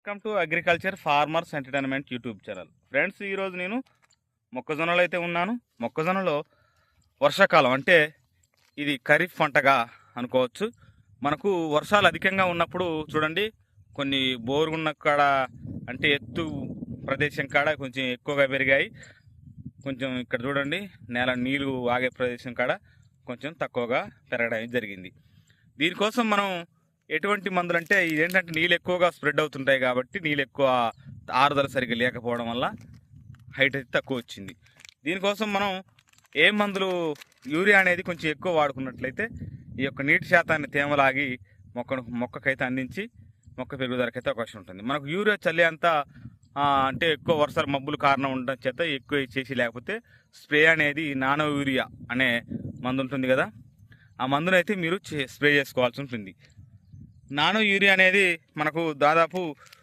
Welcome to agriculture farmers entertainment YouTube channel friends ఈరోజు నేను మొక్కజొన్నలో అయితే ఉన్నాను. మొక్కజొన్నలో వర్షాకాలం అంటే ఇది ఖరీఫ్ పంటగా అనుకోవచ్చు. మనకు వర్షాలు అధికంగా ఉన్నప్పుడు చూడండి కొన్ని బోరుగున్న కాడ అంటే ఎత్తు ప్రదేశం కాడ కొంచెం ఎక్కువగా పెరిగాయి. కొంచెం ఇక్కడ చూడండి నేల నీళ్ళు ఆగే ప్రదేశం కాడ కొంచెం తక్కువగా పెరగడం జరిగింది. దీనికోసం మనం ఎటువంటి మందులు అంటే ఇదేంటంటే నీళ్ళు ఎక్కువగా స్ప్రెడ్ అవుతుంటాయి కాబట్టి నీళ్ళు ఎక్కువ ఆరుదల సరిగ్గా లేకపోవడం వల్ల హైట్ అయితే తక్కువ వచ్చింది దీనికోసం మనం ఏ మందులు యూరియా అనేది కొంచెం ఎక్కువ వాడుకున్నట్లయితే ఈ యొక్క నీటి శాతాన్ని తేమలాగి మొక్కను మొక్కకైతే అందించి మొక్క పెరుగుదలకైతే అవకాశం ఉంటుంది. మనకు యూరియా చల్లే అంతా అంటే ఎక్కువ వర్షాలు మబ్బులు కారణం ఉండడం చేత ఎక్కువ చేసి లేకపోతే స్ప్రే అనేది నానో యూరియా అనే మందు ఉంటుంది కదా ఆ మందునైతే మీరు చే- స్ప్రే చేసుకోవాల్సి ఉంటుంది. నానో యూరియా అనేది మనకు దాదాపు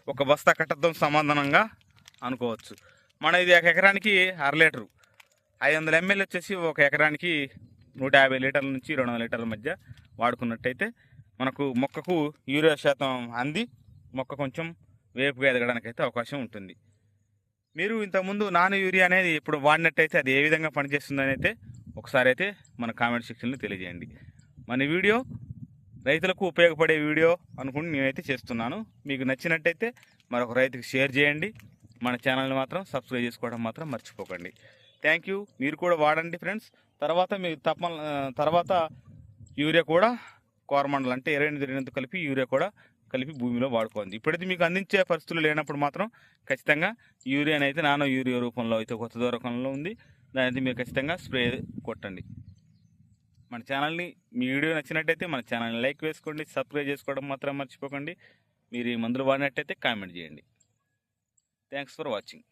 ఒక బస్తా కట్టడం సమాధానంగా అనుకోవచ్చు. మన ఇది ఒక ఎకరానికి అర లీటరు. ఐదు వందల ఎంఎల్ వచ్చేసి ఒక ఎకరానికి నూట యాభై లీటర్ల నుంచి రెండు వందల లీటర్ల మధ్య వాడుకున్నట్టయితే మనకు మొక్కకు యూరియా శాతం అంది మొక్క కొంచెం వేపుగా ఎదగడానికి అయితే అవకాశం ఉంటుంది. మీరు ఇంతకుముందు నానో యూరియా అనేది ఇప్పుడు వాడినట్టయితే అది ఏ విధంగా పనిచేస్తుందని అయితే ఒకసారి అయితే మన కామెంట్ సెక్షన్లో తెలియజేయండి. మన వీడియో రైతులకు ఉపయోగపడే వీడియో అనుకుని నేనైతే చేస్తున్నాను. మీకు నచ్చినట్టయితే మరొక రైతుకు షేర్ చేయండి. మన ఛానల్ని మాత్రం సబ్స్క్రైబ్ చేసుకోవడం మాత్రం మర్చిపోకండి. థ్యాంక్ యూ మీరు కూడా వాడండి ఫ్రెండ్స్. తర్వాత మీరు తప్ప తర్వాత యూరియా కూడా కోరమండలం అంటే ఇరవై ఎనిమిది రెండు కలిపి యూరియా కూడా కలిపి భూమిలో వాడుకోండి. ఇప్పుడైతే మీకు అందించే పరిస్థితులు లేనప్పుడు మాత్రం ఖచ్చితంగా యూరియా అయితే నానో యూరియా రూపంలో అయితే కొత్త రూపంలో ఉంది. దాని అయితే మీరు ఖచ్చితంగా స్ప్రే కొట్టండి. మన ఛానల్ని మీ వీడియో నచ్చినట్టయితే మన ఛానల్ని లైక్ వేసుకోండి సబ్స్క్రైబ్ చేసుకోవడం మాత్రం మర్చిపోకండి. మీరు ఈ మందులు వాడినట్టయితే కామెంట్ చేయండి. Thanks for watching.